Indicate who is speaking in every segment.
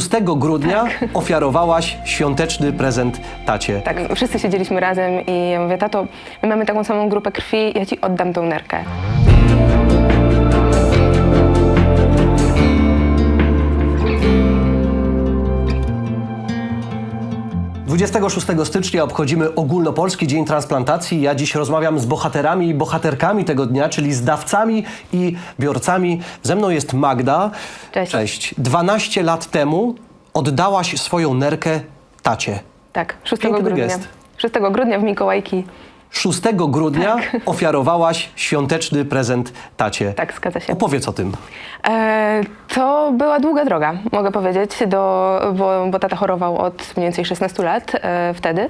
Speaker 1: 6 grudnia ofiarowałaś świąteczny prezent tacie.
Speaker 2: Tak, wszyscy siedzieliśmy razem i ja mówię, tato, my mamy taką samą grupę krwi, ja ci oddam tą nerkę.
Speaker 1: 26 stycznia obchodzimy ogólnopolski Dzień Transplantacji. Ja dziś rozmawiam z bohaterami i bohaterkami tego dnia, czyli z dawcami i biorcami. Ze mną jest Magda.
Speaker 2: Cześć.
Speaker 1: Cześć. 12 lat temu oddałaś swoją nerkę tacie.
Speaker 2: Tak, 6
Speaker 1: Piękny
Speaker 2: grudnia.
Speaker 1: gest.
Speaker 2: 6 grudnia w Mikołajki.
Speaker 1: 6 grudnia ofiarowałaś świąteczny prezent tacie.
Speaker 2: Tak, zgadza się.
Speaker 1: Opowiedz o tym.
Speaker 2: E, to była długa droga, mogę powiedzieć, do, bo, bo tata chorował od mniej więcej 16 lat e, wtedy.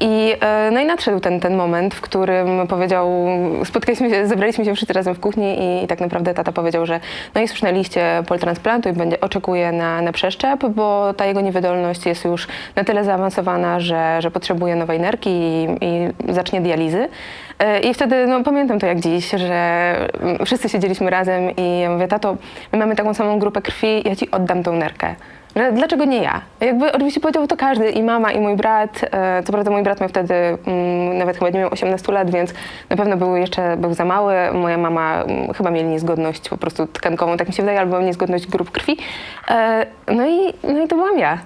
Speaker 2: I, e, no i nadszedł ten, ten moment, w którym powiedział, spotkaliśmy się, zebraliśmy się wszyscy razem w kuchni i, i tak naprawdę tata powiedział, że no jest już na liście poltransplantu i będzie, oczekuje na, na przeszczep, bo ta jego niewydolność jest już na tyle zaawansowana, że, że potrzebuje nowej nerki i, i zacznie dializy. E, I wtedy, no pamiętam to jak dziś, że mm, wszyscy siedzieliśmy razem i ja mówię, tato, my mamy taką samą grupę krwi, ja ci oddam tą nerkę. Że dlaczego nie ja? Jakby oczywiście powiedział to każdy, i mama, i mój brat. E, Co prawda mój brat miał wtedy mm, nawet chyba nie miał 18 lat, więc na pewno był jeszcze był za mały. Moja mama mm, chyba mieli niezgodność po prostu tkankową, tak mi się wydaje, albo niezgodność grup krwi. E, No i, no i to byłam ja.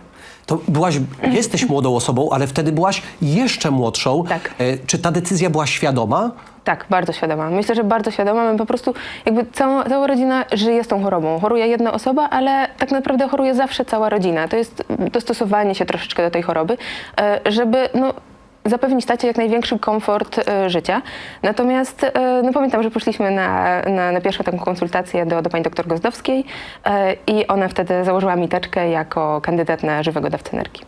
Speaker 1: To byłaś, jesteś młodą osobą, ale wtedy byłaś jeszcze młodszą.
Speaker 2: Tak.
Speaker 1: E, Czy ta decyzja była świadoma?
Speaker 2: Tak, bardzo świadoma. Myślę, że bardzo świadoma. My po prostu, jakby cała, cała rodzina żyje z tą chorobą. Choruje jedna osoba, ale tak naprawdę choruje zawsze cała rodzina. To jest dostosowanie się troszeczkę do tej choroby, e, żeby no, zapewnić tacie jak największy komfort e, życia. Natomiast e, no, pamiętam, że poszliśmy na, na, na pierwszą taką konsultację do, do pani doktor Gozdowskiej e, i ona wtedy założyła mi teczkę jako kandydat na żywego dawcę energii.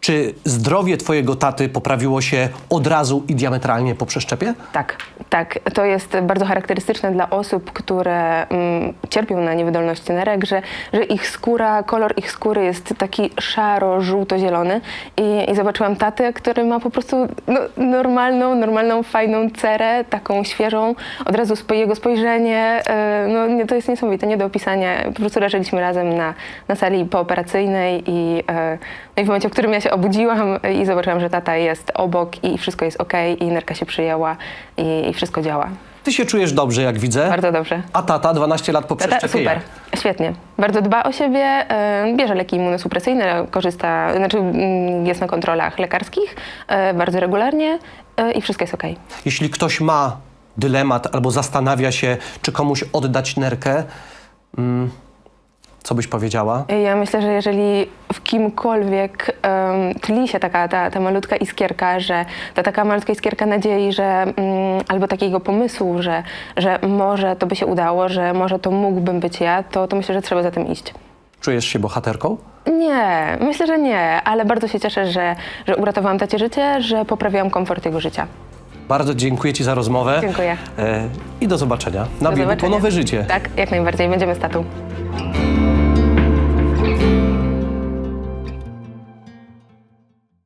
Speaker 1: Czy zdrowie twojego taty poprawiło się od razu i diametralnie po przeszczepie?
Speaker 2: Tak, tak. To jest bardzo charakterystyczne dla osób, które mm, cierpią na niewydolność nerek, że, że ich skóra, kolor ich skóry jest taki szaro-żółto-zielony I, i zobaczyłam tatę, który ma po prostu no, normalną, normalną, fajną cerę, taką świeżą. Od razu spo, jego spojrzenie, e, no nie, to jest niesamowite, nie do opisania. Po prostu leżeliśmy razem na, na sali pooperacyjnej i, e, no i w momencie, w którym ja się obudziłam i zobaczyłam, że tata jest obok i wszystko jest ok i nerka się przyjęła i, i wszystko działa.
Speaker 1: Ty się czujesz dobrze, jak widzę.
Speaker 2: Bardzo dobrze.
Speaker 1: A tata 12 lat po
Speaker 2: Tata,
Speaker 1: przeszczepie
Speaker 2: super, świetnie. Bardzo dba o siebie, e, bierze leki immunosupresyjne, korzysta, znaczy mm, jest na kontrolach lekarskich e, bardzo regularnie e, i wszystko jest ok.
Speaker 1: Jeśli ktoś ma dylemat albo zastanawia się, czy komuś oddać nerkę, mm, co byś powiedziała?
Speaker 2: Ja myślę, że jeżeli kimkolwiek em, tli się taka ta, ta malutka iskierka, że ta taka malutka iskierka nadziei, że mm, albo takiego pomysłu, że, że może to by się udało, że może to mógłbym być ja, to, to myślę, że trzeba za tym iść.
Speaker 1: Czujesz się bohaterką?
Speaker 2: Nie, myślę, że nie, ale bardzo się cieszę, że, że uratowałam tacie życie, że poprawiłam komfort jego życia.
Speaker 1: Bardzo dziękuję Ci za rozmowę.
Speaker 2: Dziękuję.
Speaker 1: E, I do zobaczenia na
Speaker 2: Do
Speaker 1: biegu po
Speaker 2: zobaczenia.
Speaker 1: nowe życie.
Speaker 2: Tak, jak najbardziej. Będziemy z tatą.